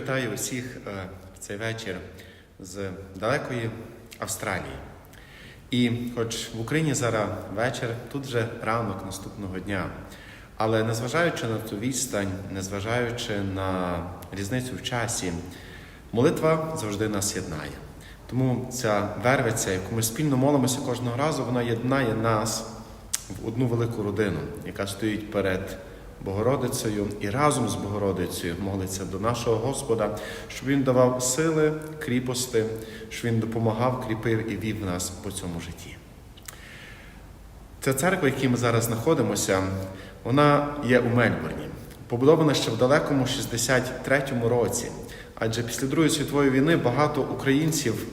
Вітаю усіх е, в цей вечір з далекої Австралії. І хоч в Україні зараз вечір, тут вже ранок наступного дня. Але незважаючи на ту відстань, незважаючи на різницю в часі, молитва завжди нас єднає. Тому ця вервиця, яку ми спільно молимося кожного разу, вона єднає нас в одну велику родину, яка стоїть перед Богородицею і разом з Богородицею молиться до нашого Господа, щоб Він давав сили, кріпости, щоб Він допомагав, кріпив і вів нас по цьому житті. Ця церква, в якій ми зараз знаходимося, вона є у Мельбурні, побудована ще в далекому 63-му році. Адже після Другої світової війни багато українців,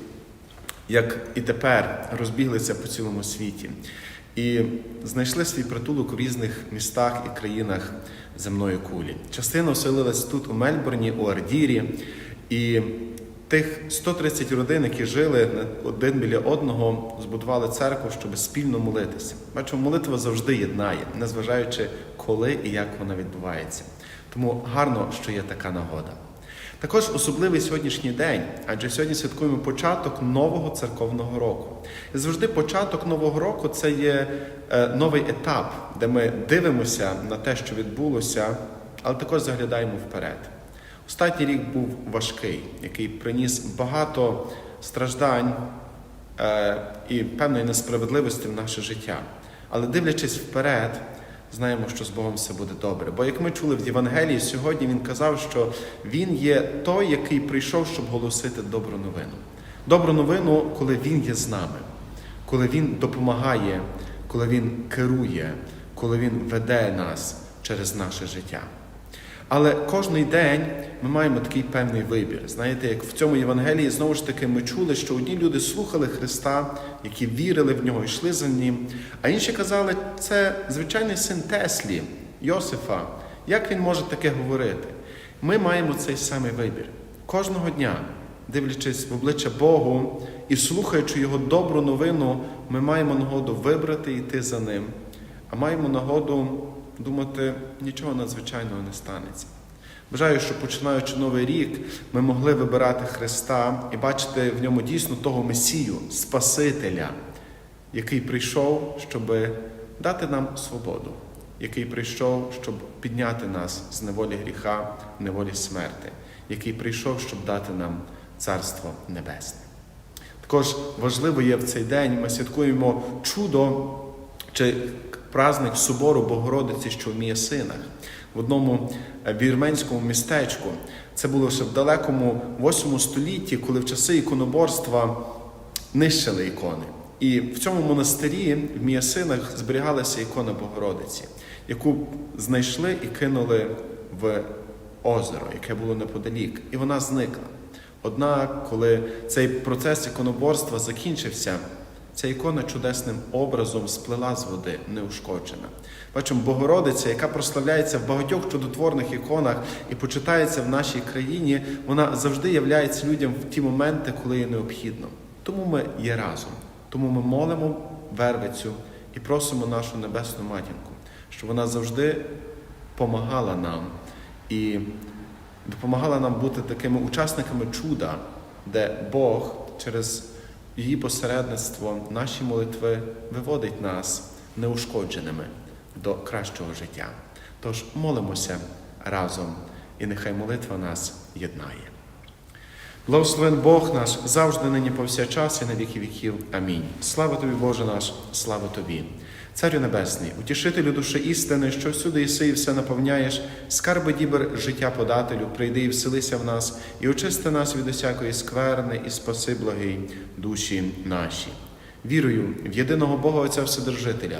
як і тепер, розбіглися по цілому світі і знайшли свій притулок у різних містах і країнах земної кулі. Частина оселилась тут, у Мельбурні, у Ардірі, і тих 130 родин, які жили один біля одного, збудували церкву, щоб спільно молитися. Бачимо, молитва завжди єднає, незважаючи коли і як вона відбувається. Тому гарно, що є така нагода. Також особливий сьогоднішній день, адже сьогодні святкуємо початок нового церковного року. І завжди початок нового року це є е, новий етап, де ми дивимося на те, що відбулося, але також заглядаємо вперед. Останній рік був важкий, який приніс багато страждань е, і певної несправедливості в наше життя. Але дивлячись вперед, знаємо, що з Богом все буде добре. Бо як ми чули в Євангелії, сьогодні він казав, що він є той, який прийшов, щоб голосити добру новину. Добру новину, коли він є з нами, коли він допомагає, коли він керує, коли він веде нас через наше життя. Але кожний день ми маємо такий певний вибір. Знаєте, як в цьому Євангелії знову ж таки ми чули, що одні люди слухали Христа, які вірили в нього, йшли за ним, а інші казали, це звичайний син Теслі, Йосифа. Як він може таке говорити? Ми маємо цей самий вибір. Кожного дня, дивлячись в обличчя Богу і слухаючи Його добру новину, ми маємо нагоду вибрати і йти за ним, а маємо нагоду думати, нічого надзвичайного не станеться. Бажаю, що починаючи новий рік, ми могли вибирати Христа і бачити в ньому дійсно того Месію, Спасителя, який прийшов, щоб дати нам свободу, який прийшов, щоб підняти нас з неволі гріха, неволі смерти, який прийшов, щоб дати нам Царство Небесне. Також важливо є в цей день, ми святкуємо чудо чи праздник собору Богородиці, що в Міясинах, в одному вірменському містечку. Це було ще в далекому 8 столітті, коли в часи іконоборства нищили ікони. І в цьому монастирі в Міясинах зберігалася ікона Богородиці, яку знайшли і кинули в озеро, яке було неподалік, і вона зникла. Однак, коли цей процес іконоборства закінчився, Ця ікона чудесним образом сплила з води, неушкоджена. Бачимо, Богородиця, яка прославляється в багатьох чудотворних іконах і почитається в нашій країні, вона завжди являється людям в ті моменти, коли є необхідно. Тому ми є разом. Тому ми молимо вервицю і просимо нашу небесну матінку, щоб вона завжди допомагала нам і допомагала нам бути такими учасниками чуда, де Бог через її посередництво, наші молитви виводить нас неушкодженими до кращого життя. Тож молимося разом, і нехай молитва нас єднає. Благословен Бог наш завжди, нині повсякчас і на віки віків. Амінь. Слава тобі, Боже наш, слава тобі. Царю Небесний, утішителю душі істини, що всюди іси і все наповняєш, скарби дібер життя подателю, прийди і вселися в нас, і очисти нас від усякої скверни, і спаси благий душі наші. Вірую в єдиного Бога Отця Вседержителя,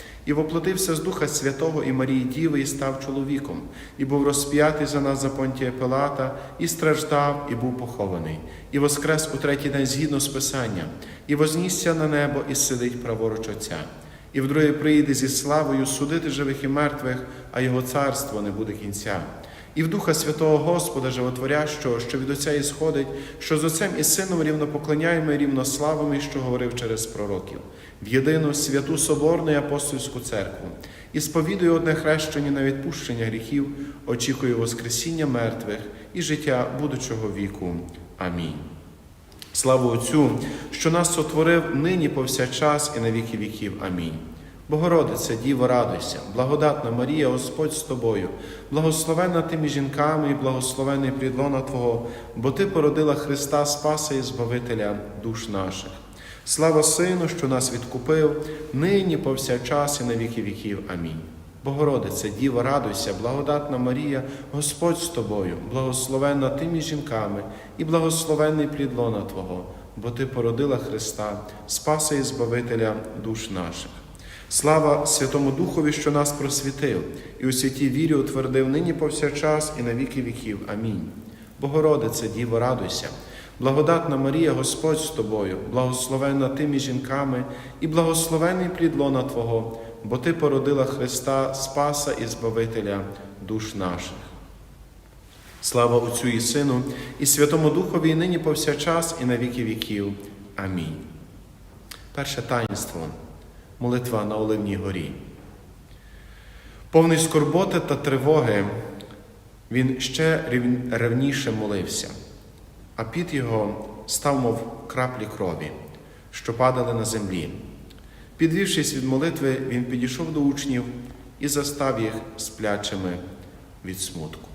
І воплотився з Духа Святого і Марії Діви, і став чоловіком, і був розп'ятий за нас за понтія Пилата, і страждав, і був похований, і воскрес у третій день згідно з Писанням, і вознісся на небо, і сидить праворуч Отця, і вдруге прийде зі славою судити живих і мертвих, а його царство не буде кінця. І в Духа Святого Господа Животворящого, що від Отця ісходить, що з Отцем і Сином рівно поклоняємо і рівно славимо, і що говорив через пророків, в єдину святу Соборну і апостольську церкву, і сповідує одне хрещення на відпущення гріхів, очікує Воскресіння мертвих і життя будучого віку. Амінь. Слава Отцю, що нас сотворив нині повсякчас і на віки віків. Амінь. Богородице, Діво, радуйся, благодатна Марія, Господь з тобою, благословенна ти між жінками і благословений плідлона Твого, бо Ти породила Христа Спаса і Збавителя душ наших. Слава Сину, що нас відкупив, нині повсякчас і на віки віків. Амінь. Богородице, Діво, радуйся, благодатна Марія, Господь з тобою, благословенна ти між жінками і благословенний плідлона Твого, бо Ти породила Христа, Спаса і Збавителя душ наших. Слава Святому Духові, що нас просвітив, і у святій вірі утвердив нині повсякчас і на віки віків. Амінь. Богородице, Діво, радуйся, благодатна Марія, Господь з тобою, благословенна ти між жінками і благословений плід лона Твого, бо Ти породила Христа, Спаса і Збавителя душ наших. Слава Отцю і Сину, і Святому Духові, і нині повсякчас, і на віки віків. Амінь. Перше таїнство. Молитва на Оливній горі. Повний скорботи та тривоги, він ще ревніше молився, а під його став, мов краплі крові, що падали на землі. Підвівшись від молитви, він підійшов до учнів і застав їх сплячими від смутку.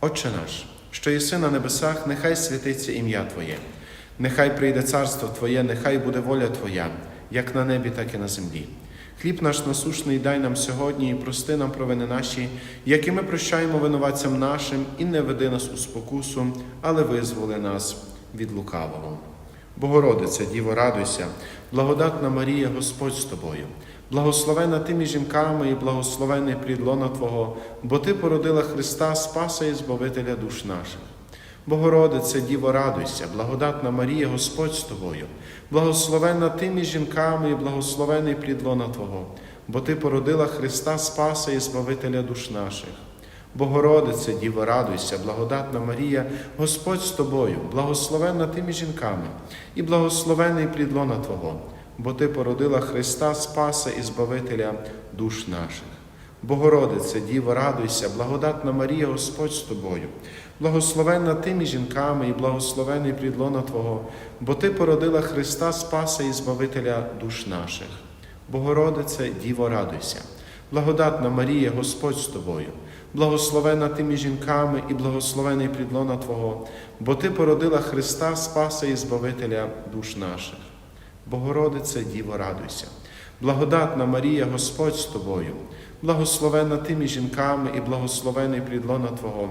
Отче наш, що єси на небесах, нехай святиться ім'я Твоє, нехай прийде царство Твоє, нехай буде воля Твоя як на небі, так і на землі. Хліб наш насушний дай нам сьогодні і прости нам провини наші, які ми прощаємо винуватцям нашим, і не веди нас у спокусу, але визволи нас від лукавого. Богородице, Діво, радуйся, благодатна Марія, Господь з тобою, благословена ти між жінками і благословений плідлона Твого, бо Ти породила Христа, Спаса і Збавителя душ наших. Богородице, Діво, радуйся, благодатна Марія, Господь з тобою, благословенна ти між жінками і благословений плідлона Твого, бо Ти породила Христа Спаса і Збавителя душ наших. Богородице, Діво, радуйся, благодатна Марія, Господь з тобою, благословенна ти між жінками, і благословений плідлона Твого, бо Ти породила Христа Спаса і Збавителя душ наших. Богородице, Діво, радуйся, благодатна Марія, Господь з тобою, благословенна ти між жінками і благословений плідлона Твого, бо Ти породила Христа Спаса і Збавителя душ наших. Богородице, Діво, радуйся, благодатна Марія, Господь з тобою, благословенна ти між жінками і благословений плідлона Твого, бо Ти породила Христа Спаса і Збавителя душ наших. Богородице, Діво, радуйся, благодатна Марія, Господь з тобою благословенна ти між жінками і благословений плідлона Твого,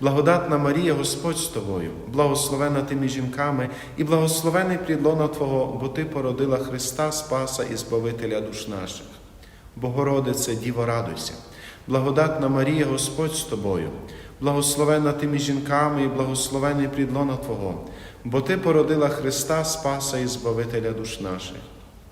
благодатна Марія, Господь з тобою, благословенна ти між жінками і благословений плід лона Твого, бо Ти породила Христа, Спаса і Збавителя душ наших. Богородице, Діво, радуйся, благодатна Марія, Господь з тобою, благословенна ти між жінками і благословений плід лона Твого, бо Ти породила Христа, Спаса і Збавителя душ наших.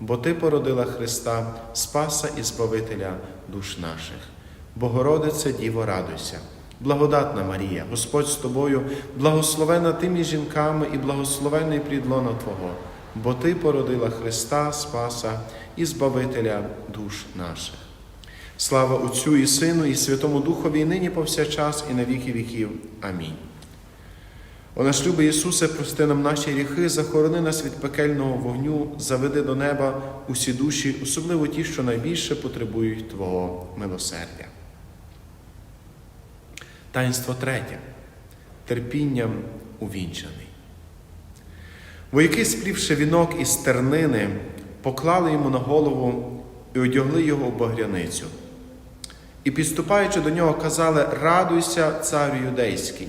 бо Ти породила Христа, Спаса і Збавителя душ наших. Богородице, Діво, радуйся. Благодатна Марія, Господь з тобою, благословена ти між жінками і благословений плід лона Твого, бо Ти породила Христа, Спаса і Збавителя душ наших. Слава Отцю і Сину, і Святому Духові, і нині повсякчас, і на віки віків. Амінь. О наш любий Ісусе, прости нам наші гріхи, захорони нас від пекельного вогню, заведи до неба усі душі, особливо ті, що найбільше потребують Твого милосердя. Таїнство третє. Терпінням увінчаний. Вояки, сплівши вінок із тернини, поклали йому на голову і одягли його в багряницю. І, підступаючи до нього, казали Радуйся, царю юдейський,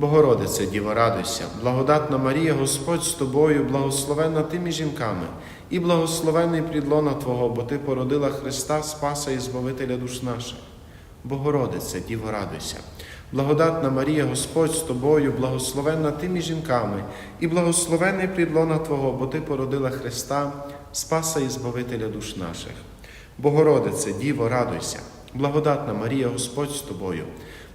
Богородице, Діво, радуйся, благодатна Марія, Господь з тобою, благословенна ти між жінками, і благословений плідлона Твого, бо Ти породила Христа, Спаса і Збавителя душ наших. Богородице, Діво, радуйся, благодатна Марія, Господь з тобою, благословенна ти між жінками, і благословений плід лона Твого, бо Ти породила Христа, Спаса і Збавителя душ наших. Богородице, Діво, радуйся, благодатна Марія, Господь з тобою,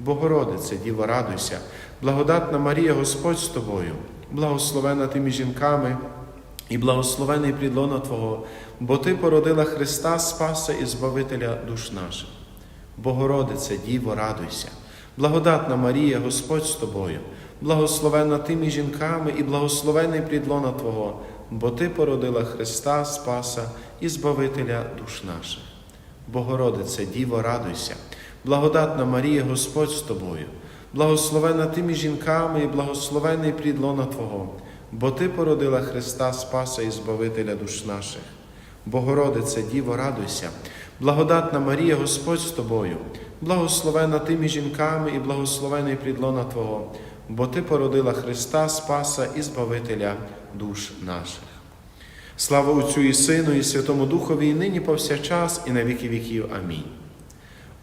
Богородице, Діво, радуйся, благодатна Марія, Господь з тобою, благословена ти між жінками, і благословений плідлона Твого, бо Ти породила Христа, Спаса і Збавителя душ наших. Богородице, Діво, радуйся, благодатна Марія, Господь з тобою, благословена ти між жінками і благословений плід лона Твого, бо Ти породила Христа, Спаса і Збавителя душ наших. Богородице, Діво, радуйся, Благодатна Марія, Господь з тобою, благословена ти між жінками і благословений плід лона Твого, бо Ти породила Христа Спаса і Збавителя душ наших. Богородице, Діво, радуйся, благодатна Марія, Господь з тобою, благословена ти між жінками і благословений плід лона Твого, бо Ти породила Христа Спаса і Збавителя душ наших. Слава Отцю і Сину, і Святому Духові, і нині повсякчас, і на віки віків. Амінь.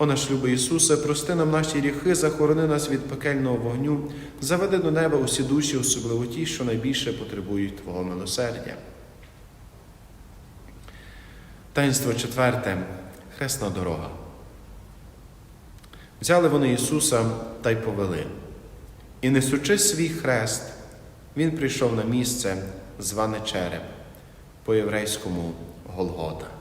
О наш любий Ісусе, прости нам наші гріхи, захорони нас від пекельного вогню, заведи до неба усі душі, особливо ті, що найбільше потребують Твого милосердя. Таїнство четверте хресна дорога. Взяли вони Ісуса та й повели. І несучи свій хрест, Він прийшов на місце, зване Череп, по єврейському Голгота.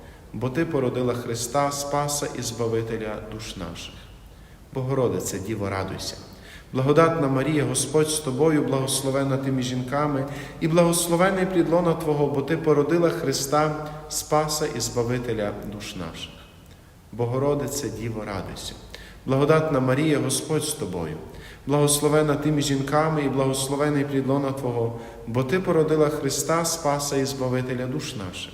бо Ти породила Христа, Спаса і Збавителя душ наших. Богородице, Діво, радуйся, благодатна Марія, Господь з тобою, благословена ти між жінками, і благословений плід лона Твого, бо Ти породила Христа, Спаса і Збавителя душ наших. Богородице, Діво, радуйся, благодатна Марія, Господь з тобою, благословена ти між жінками і благословений плід лона Твого, бо Ти породила Христа, Спаса і Збавителя душ наших.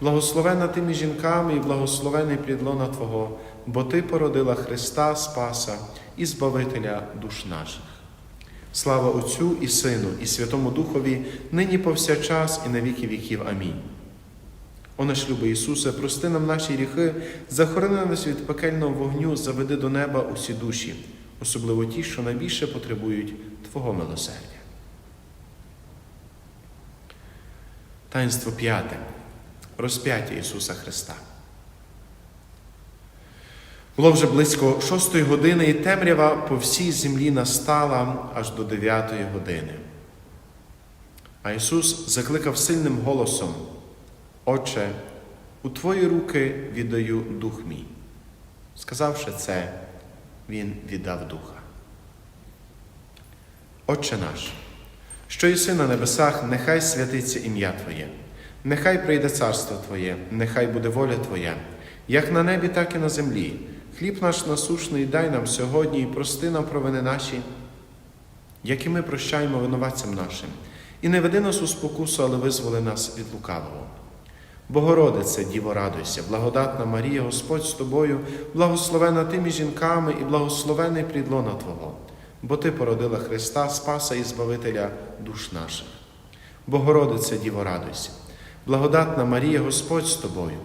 благословена ти між жінками і благословений плід лона Твого, бо Ти породила Христа, Спаса і Збавителя душ наших. Слава Отцю і Сину, і Святому Духові, нині повсякчас, і на віки віків. Амінь. О наш любий Ісусе, прости нам наші гріхи, захорони нас від пекельного вогню, заведи до неба усі душі, особливо ті, що найбільше потребують Твого милосердя. Таїнство п'яте. Розп'яття Ісуса Христа. Було вже близько шостої години, і темрява по всій землі настала аж до дев'ятої години. А Ісус закликав сильним голосом: Отче, у Твої руки віддаю дух мій. Сказавши це, Він віддав духа. Отче наш, що єси на небесах, нехай святиться ім'я Твоє, нехай прийде царство Твоє, нехай буде воля Твоя, як на небі, так і на землі. Хліб наш насушний дай нам сьогодні і прости нам провини наші, які ми прощаємо винуватцям нашим, і не веди нас у спокусу, але визволи нас від лукавого. Богородице, Діво, радуйся, благодатна Марія, Господь з тобою, благословена ти між жінками і благословений плід лона Твого, бо Ти породила Христа, Спаса і Збавителя душ наших. Богородице, Діво, радуйся, благодатна Марія, Господь з тобою,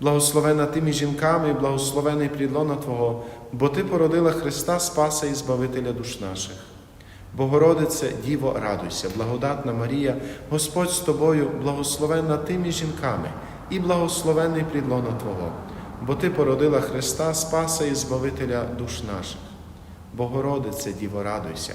благословена ти між жінками благословений плід лона Твого, бо Ти породила Христа, Спаса і Збавителя душ наших. Богородице, Діво, радуйся, благодатна Марія, Господь з тобою, благословенна ти між жінками, і благословенний плідлона Твого, бо Ти породила Христа, Спаса і Збавителя душ наших. Богородице, Діво, радуйся,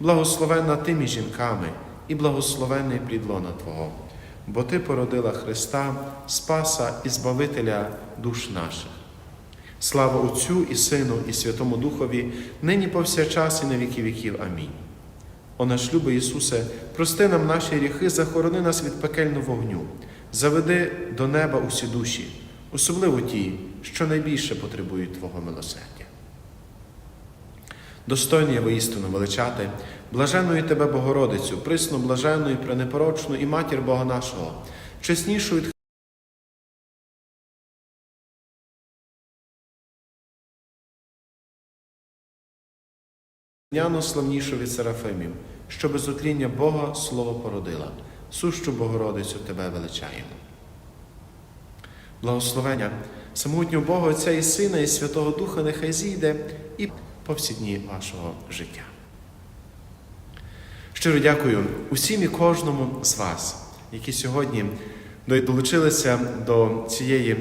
благословенна ти між жінками і благословенний плідлона Твого, бо Ти породила Христа, Спаса і Збавителя душ наших. Слава Отцю і Сину, і Святому Духові, нині повсякчас і на віки віків. Амінь. О наш любий Ісусе, прости нам наші гріхи, захорони нас від пекельного вогню, заведи до неба усі душі, особливо ті, що найбільше потребують Твого милосердя. Достойний воістину величати, блаженною Тебе Богородицю, присну, блаженну і пренепорочну і матір Бога нашого, чеснішу від Няну славнішу від Серафимів, що без отління Бога слово породила, сущу Богородицю Тебе величаємо. Благословення. Самотнього Бога Отця і Сина, і Святого Духа нехай зійде і по всі дні вашого життя. Щиро дякую усім і кожному з вас, які сьогодні долучилися до цієї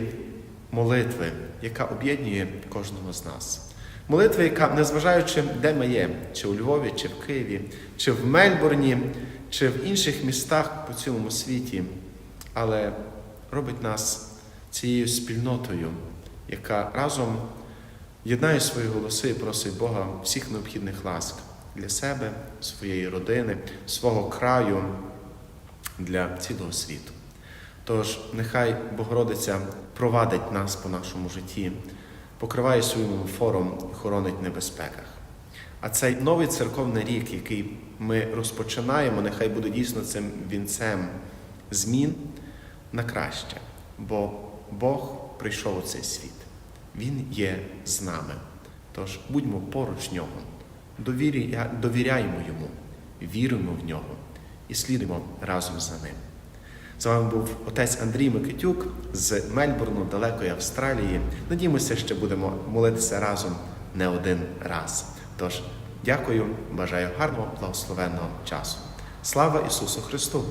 молитви, яка об'єднує кожного з нас. Молитва, яка, незважаючи, де ми є, чи у Львові, чи в Києві, чи в Мельбурні, чи в інших містах по цілому світі, але робить нас цією спільнотою, яка разом єднає свої голоси і просить Бога всіх необхідних ласк для себе, своєї родини, свого краю, для цілого світу. Тож, нехай Богородиця провадить нас по нашому житті покриває своїм фором і хоронить в небезпеках. А цей новий церковний рік, який ми розпочинаємо, нехай буде дійсно цим вінцем змін на краще, бо Бог прийшов у цей світ. Він є з нами. Тож будьмо поруч нього, довіряємо йому, віримо в нього і слідуємо разом за ним. З вами був отець Андрій Микитюк з Мельбурну, далекої Австралії. Надіємося, що будемо молитися разом не один раз. Тож, дякую, бажаю гарного, благословенного часу. Слава Ісусу Христу!